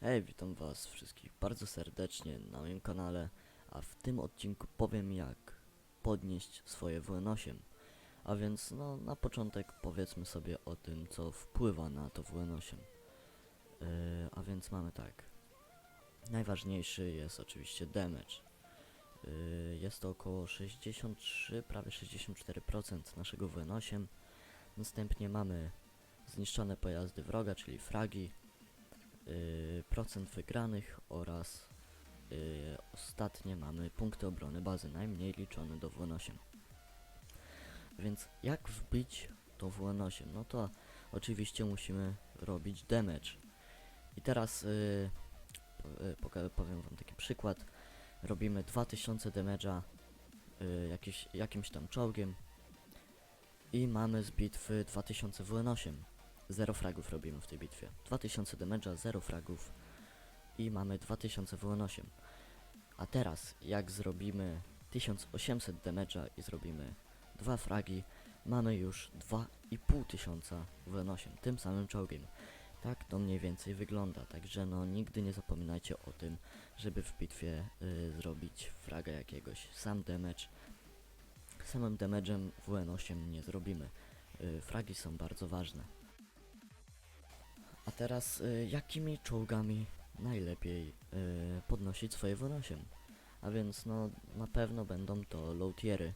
Hej, witam was wszystkich bardzo serdecznie na moim kanale, a w tym odcinku powiem jak podnieść swoje WN8. A więc no na początek powiedzmy sobie o tym co wpływa na to WN8. Yy, a więc mamy tak. Najważniejszy jest oczywiście damage. Yy, jest to około 63, prawie 64% naszego WN8. Następnie mamy zniszczone pojazdy wroga, czyli fragi, procent wygranych oraz yy, ostatnie mamy punkty obrony bazy, najmniej liczony do WN8. Więc jak wbić to WN8? No to oczywiście musimy robić damage. I teraz poka- powiem wam taki przykład. Robimy 2000 damage'a jakimś tam czołgiem i mamy z bitwy 2000 WN8. Zero fragów robimy w tej bitwie. 2000 damage'a, 0 fragów i mamy 2000 WN8. A teraz, jak zrobimy 1800 damage'a i zrobimy dwa fragi, mamy już 2500 WN8 tym samym czołgiem. Tak to mniej więcej wygląda, także no nigdy nie zapominajcie o tym, żeby w bitwie y, zrobić fraga jakiegoś. Sam damage, samym damage'em WN8 nie zrobimy. Y, fragi są bardzo ważne. A teraz y, jakimi czołgami najlepiej y, podnosić swoje WN8? A więc no na pewno będą to low tiery.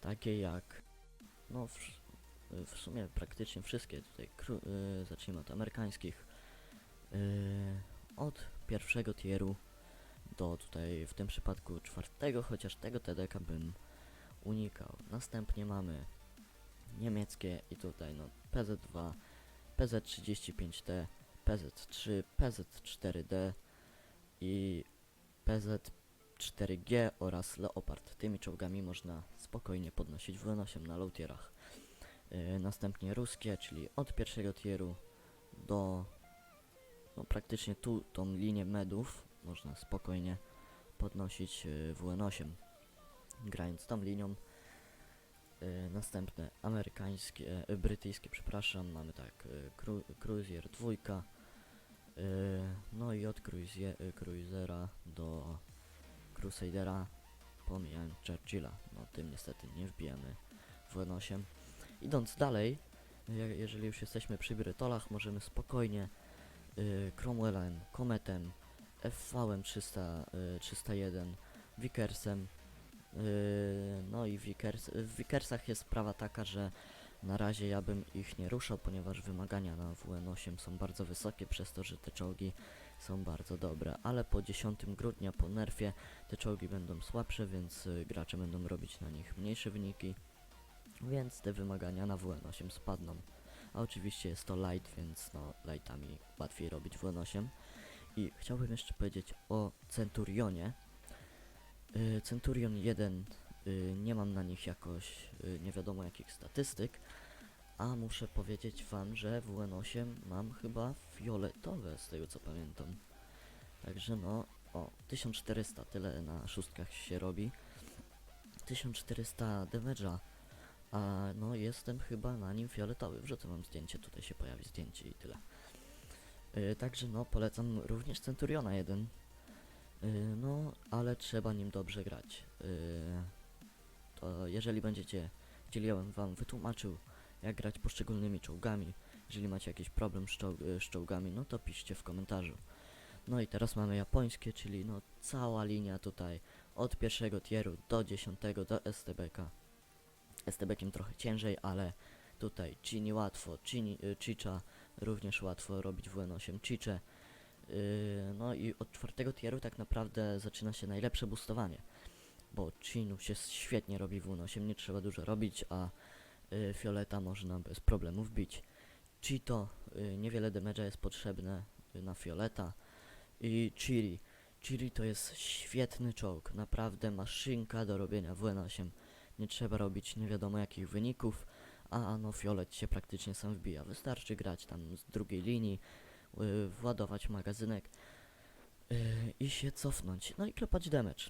Takie jak no w, w sumie praktycznie wszystkie tutaj y, zacznijmy od amerykańskich. Y, od pierwszego tieru do tutaj w tym przypadku czwartego, chociaż tego TDK bym unikał. Następnie mamy niemieckie i tutaj no PZ2, PZ35T, PZ3, PZ4D i PZ4G oraz Leopard. Tymi czołgami można spokojnie podnosić WN8 na low tierach. Yy, następnie ruskie, czyli od pierwszego tieru do no praktycznie tu tą linię medów można spokojnie podnosić yy, WN8 grając tą linią. Yy, następne amerykańskie, yy, brytyjskie, przepraszam, mamy tak, yy, cru, Cruiser 2, yy, no i od Cruisie, Cruisera do Crusadera, pomijając Churchilla, no tym niestety nie wbijamy w N8. Idąc dalej, je, jeżeli już jesteśmy przy Brytolach, możemy spokojnie Cromwellem, Cometem, FV 300, yy, 301, Vickersem, no i Vickers, w Vickersach jest sprawa taka, że na razie ja bym ich nie ruszał, ponieważ wymagania na WN8 są bardzo wysokie, przez to, że te czołgi są bardzo dobre, ale po 10 grudnia, po nerfie, te czołgi będą słabsze, więc y, gracze będą robić na nich mniejsze wyniki, więc te wymagania na WN8 spadną. A oczywiście jest to light, więc no lightami łatwiej robić WN8. I chciałbym jeszcze powiedzieć o Centurionie, Centurion 1 y, nie mam na nich jakoś y, nie wiadomo jakich statystyk, a muszę powiedzieć wam, że WN8 mam chyba fioletowe z tego co pamiętam. Także no, o, 1400 tyle na szóstkach się robi. 1400 damage'a, a no jestem chyba na nim fioletowy. Wrzucę wam zdjęcie, tutaj się pojawi zdjęcie i tyle. Y, także no, polecam również Centuriona 1. Yy, no, ale trzeba nim dobrze grać. Yy, to jeżeli będziecie chcieli, ja wam wytłumaczył, jak grać poszczególnymi czołgami. Jeżeli macie jakiś problem z, czoł- yy, z czołgami, no to piszcie w komentarzu. No i teraz mamy japońskie, czyli no cała linia tutaj od pierwszego tieru do dziesiątego do STBK. STBkiem trochę ciężej, ale tutaj Chini łatwo, Chini, y, Chicha również łatwo robić WN8 Chiche. Yy, no i od czwartego tieru tak naprawdę zaczyna się najlepsze boostowanie, bo Chinu się świetnie robi w W8, nie trzeba dużo robić, a yy, Fioleta można bez problemu wbić. Cheeto, yy, niewiele damage'a jest potrzebne na Fioleta i Chiri. Chiri to jest świetny czołg, naprawdę maszynka do robienia WN8. Nie trzeba robić nie wiadomo jakich wyników, a no Fiolet się praktycznie sam wbija. Wystarczy grać tam z drugiej linii, władować magazynek y, i się cofnąć. No i klepać damage.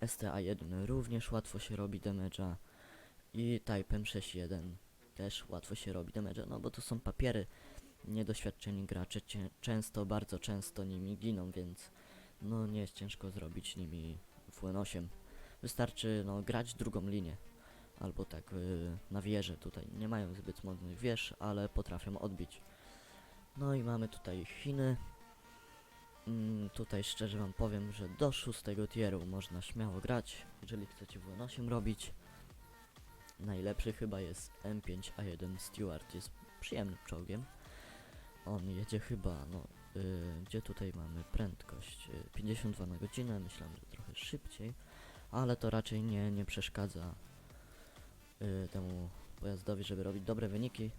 STA1 również łatwo się robi damage'a i Type M61 też łatwo się robi damage'a, no bo to są papiery niedoświadczeni gracze często, bardzo często nimi giną, więc no nie jest ciężko zrobić nimi W8. Wystarczy no grać drugą linię. Albo tak y, na wieżę tutaj. Nie mają zbyt mocnych wież, ale potrafią odbić. No i mamy tutaj Chiny. Mm, tutaj szczerze wam powiem, że do szóstego tieru można śmiało grać, jeżeli chcecie W8 robić. Najlepszy chyba jest M5A1 Stewart, jest przyjemnym czołgiem. On jedzie chyba, no, y, gdzie tutaj mamy prędkość? Y, 52 na godzinę, myślałem, że trochę szybciej, ale to raczej nie, nie przeszkadza y, temu pojazdowi, żeby robić dobre wyniki,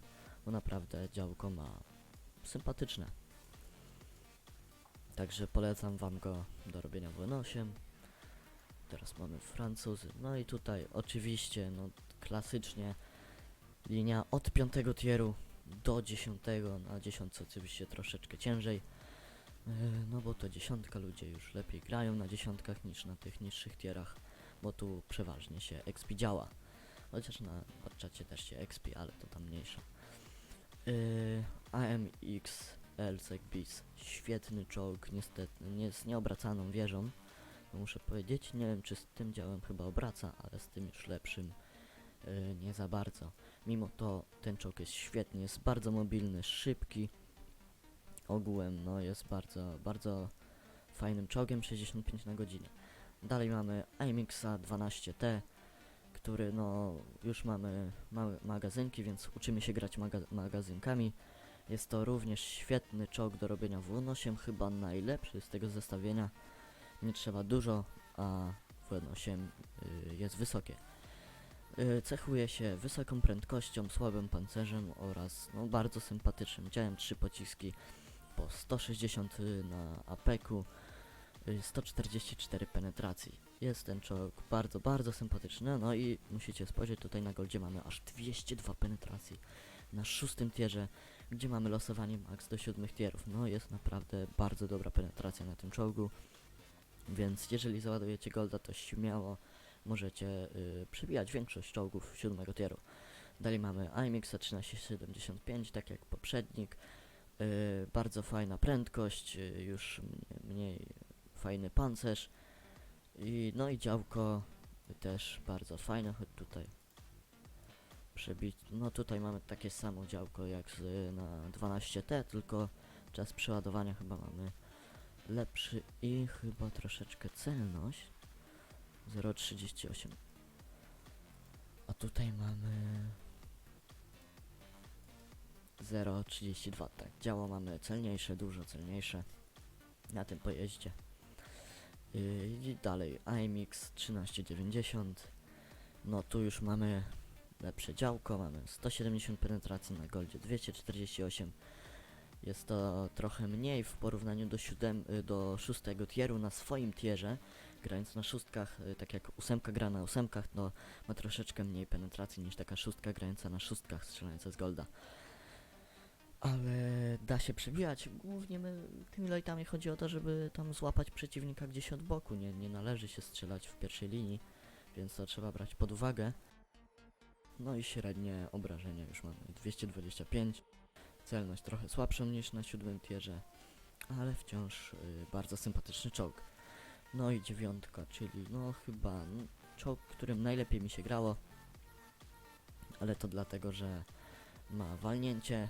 bo naprawdę działko ma sympatyczne. Także polecam wam go do robienia w 8 Teraz mamy Francuzy. No i tutaj oczywiście, no klasycznie linia od 5 tieru do 10. Na 10 oczywiście troszeczkę ciężej. Yy, No bo to dziesiątka ludzie już lepiej grają na dziesiątkach niż na tych niższych tierach, bo tu przeważnie się expi działa. Chociaż na czacie też się expi, ale to tam mniejsza. Yy, AMX Elsek Bis. Świetny czołg, niestety, nie z nieobracaną wieżą. No muszę powiedzieć, nie wiem czy z tym działem chyba obraca, ale z tym już lepszym yy, nie za bardzo. Mimo to ten czołg jest świetny, jest bardzo mobilny, szybki. Ogółem no jest bardzo, bardzo fajnym czołgiem, 65 na godzinę. Dalej mamy IMX 12T, który no już mamy magazynki, więc uczymy się grać maga magazynkami. Jest to również świetny czołg do robienia W8, chyba najlepszy z tego zestawienia. Nie trzeba dużo, a W8 y, jest wysokie. Y, cechuje się wysoką prędkością, słabym pancerzem oraz no, bardzo sympatycznym działem. Trzy pociski po 160 y, na apeku, y, 144 penetracji. Jest ten czołg bardzo, bardzo sympatyczny. No i musicie spojrzeć tutaj na goldzie mamy aż 202 penetracji na szóstym tierze, gdzie mamy losowanie max do siódmych tierów. No jest naprawdę bardzo dobra penetracja na tym czołgu. Więc jeżeli załadujecie golda, to śmiało możecie y, przebijać większość czołgów siódmego tieru. Dalej mamy IMX 1375, tak jak poprzednik. Y, bardzo fajna prędkość, y, już mniej fajny pancerz. I, no i działko też bardzo fajne, choć tutaj przebić. No tutaj mamy takie samo działko jak z, na 12T, tylko czas przeładowania chyba mamy lepszy i chyba troszeczkę celność. 0,38 a tutaj mamy 0,32 tak działo mamy celniejsze, dużo celniejsze na tym pojeździe. Yy, i dalej IMX 1390 no tu już mamy lepsze działko, mamy 170 penetracji na goldzie 248 jest to trochę mniej w porównaniu do, siódem, y, do szóstego tieru na swoim tierze. Grając na szóstkach, y, tak jak ósemka gra na ósemkach, to ma troszeczkę mniej penetracji niż taka szóstka grająca na szóstkach strzelająca z golda. Ale da się przebijać. Głównie my, tymi lightami chodzi o to, żeby tam złapać przeciwnika gdzieś od boku. Nie, nie należy się strzelać w pierwszej linii, więc to trzeba brać pod uwagę. No i średnie obrażenia już mamy. 225 celność trochę słabszą niż na siódmym tierze, ale wciąż y, bardzo sympatyczny czołg. No i dziewiątka, czyli no chyba czołg, którym najlepiej mi się grało, ale to dlatego, że ma walnięcie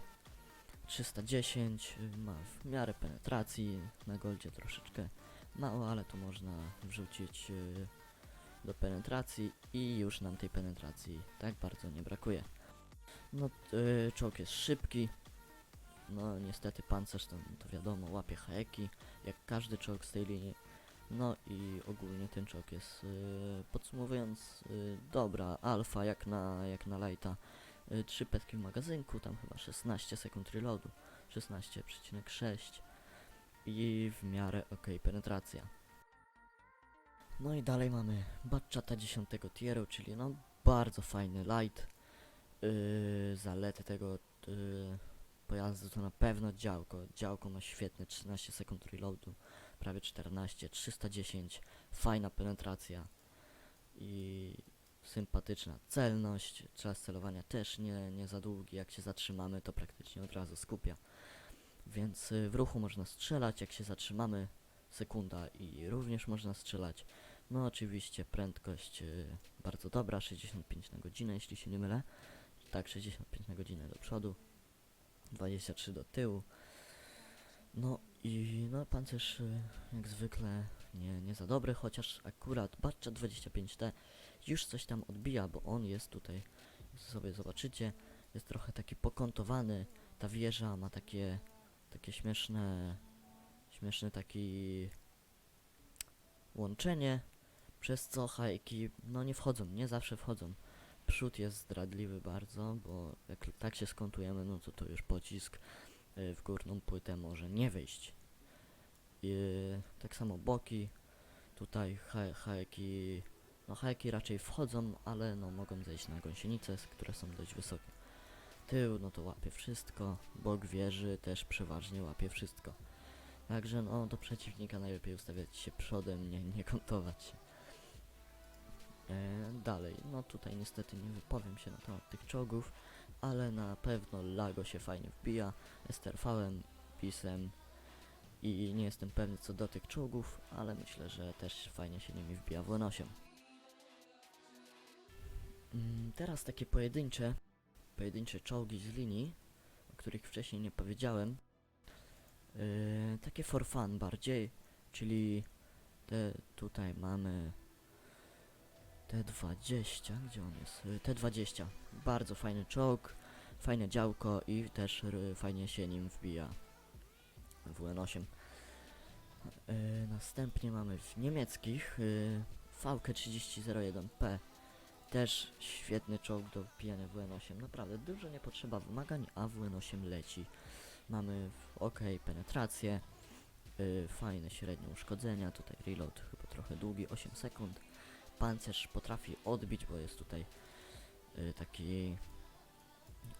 310, y, ma w miarę penetracji, na goldzie troszeczkę mało, ale tu można wrzucić y, do penetracji i już nam tej penetracji tak bardzo nie brakuje. No, y, czołg jest szybki, no niestety pancerz to, to wiadomo, łapie haeki, jak każdy czołg z tej linii. No i ogólnie ten czołg jest, yy, podsumowując, yy, dobra, alfa jak na, jak na lighta. Yy, trzy petki w magazynku, tam chyba 16 sekund reloadu, 16,6 i w miarę ok penetracja. No i dalej mamy Batchata 10 tieru, czyli no bardzo fajny light. Yy, zalety tego yy, pojazdu to na pewno działko. Działko ma świetne 13 sekund reloadu, prawie 14, 310, fajna penetracja i sympatyczna celność. Czas celowania też nie, nie za długi, jak się zatrzymamy to praktycznie od razu skupia. Więc y, w ruchu można strzelać, jak się zatrzymamy, sekunda i również można strzelać. No oczywiście prędkość y, bardzo dobra, 65 na godzinę, jeśli się nie mylę. Tak, 65 na godzinę do przodu, 23 do tyłu. No i no pancerz y, jak zwykle nie, nie za dobry, chociaż akurat Batcha 25T już coś tam odbija, bo on jest tutaj, sobie zobaczycie, jest trochę taki pokątowany, ta wieża ma takie, takie śmieszne, śmieszny taki łączenie, przez co hajki, no nie wchodzą, nie zawsze wchodzą. Przód jest zdradliwy bardzo, bo jak tak się skontujemy, no to to już pocisk y, w górną płytę może nie wejść. I tak samo boki, tutaj ha- hajki, no hajki raczej wchodzą, ale no mogą zejść na gąsienice, które są dość wysokie. Tył, no to łapie wszystko, bok wieży też przeważnie łapie wszystko. Także no do przeciwnika najlepiej ustawiać się przodem, nie, nie kątować się. E, dalej, no tutaj niestety nie wypowiem się na temat tych czołgów, ale na pewno Lago się fajnie wbija, STRV-em, PiSem i nie jestem pewny co do tych czołgów, ale myślę, że też fajnie się nimi wbija w 8 Mm, teraz takie pojedyncze, pojedyncze czołgi z linii, o których wcześniej nie powiedziałem. Yy, takie for fun bardziej, czyli te tutaj mamy T20, gdzie on jest? Yy, T20, bardzo fajny czołg, fajne działko i też fajnie się nim wbija w WN8. Yy, następnie mamy w niemieckich yy, VK3001P, też świetny czołg do wbijania w WN8, naprawdę dużo nie potrzeba wymagań, a WN8 leci. Mamy ok penetrację, yy, fajne średnie uszkodzenia, tutaj reload chyba trochę długi, 8 sekund. Pancerz potrafi odbić, bo jest tutaj yy, taki...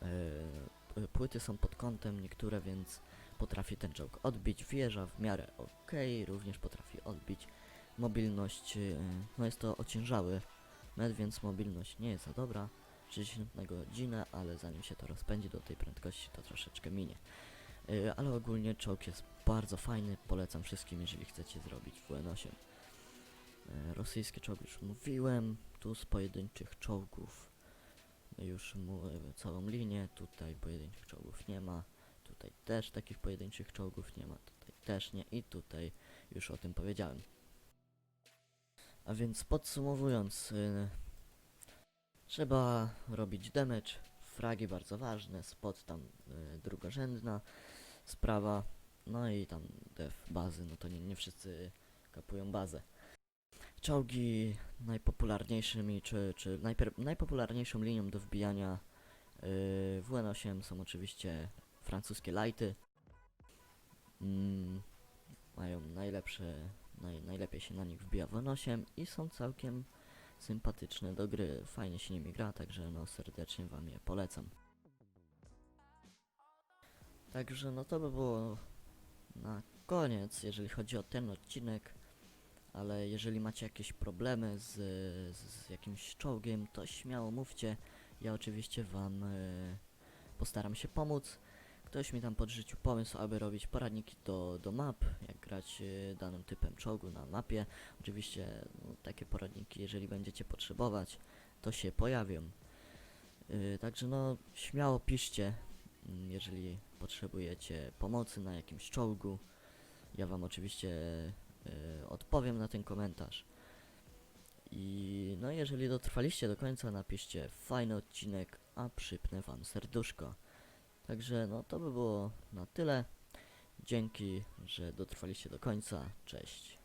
Yy, płyty są pod kątem niektóre, więc potrafi ten czołg odbić. Wieża w miarę ok, również potrafi odbić. Mobilność, yy, no jest to ociężały med, więc mobilność nie jest za dobra. 60 na godzinę, ale zanim się to rozpędzi do tej prędkości, to troszeczkę minie. Yy, ale ogólnie czołg jest bardzo fajny, polecam wszystkim, jeżeli chcecie zrobić WN8. Yy, rosyjskie czołgi już mówiłem, tu z pojedynczych czołgów już yy, całą linię, tutaj pojedynczych czołgów nie ma, tutaj też takich pojedynczych czołgów nie ma, tutaj też nie i tutaj już o tym powiedziałem. A więc podsumowując, yy, trzeba robić damage, fragi bardzo ważne, spot tam yy, drugorzędna sprawa, no i tam def bazy, no to nie, nie wszyscy kapują bazę. Czołgi najpopularniejszymi, czy, czy najpierw, najpopularniejszą linią do wbijania yy, w WN8 są oczywiście francuskie lighty. Mm, mają najlepsze, naj, najlepiej się na nich wbija w WN8 i są całkiem sympatyczne do gry. Fajnie się nimi gra, także no serdecznie wam je polecam. Także no to by było na koniec, jeżeli chodzi o ten odcinek. Ale jeżeli macie jakieś problemy z, z, z jakimś czołgiem, to śmiało mówcie. Ja oczywiście wam e, postaram się pomóc. Ktoś mi tam podrzucił pomysł, aby robić poradniki do, do map, jak grać e, danym typem czołgu na mapie. Oczywiście no, takie poradniki, jeżeli będziecie potrzebować, to się pojawią. E, także no, śmiało piszcie, mm, jeżeli potrzebujecie pomocy na jakimś czołgu. Ja wam oczywiście e, odpowiem na ten komentarz. I no jeżeli dotrwaliście do końca, napiszcie fajny odcinek, a przypnę wam serduszko. Także no to by było na tyle. Dzięki, że dotrwaliście do końca. Cześć.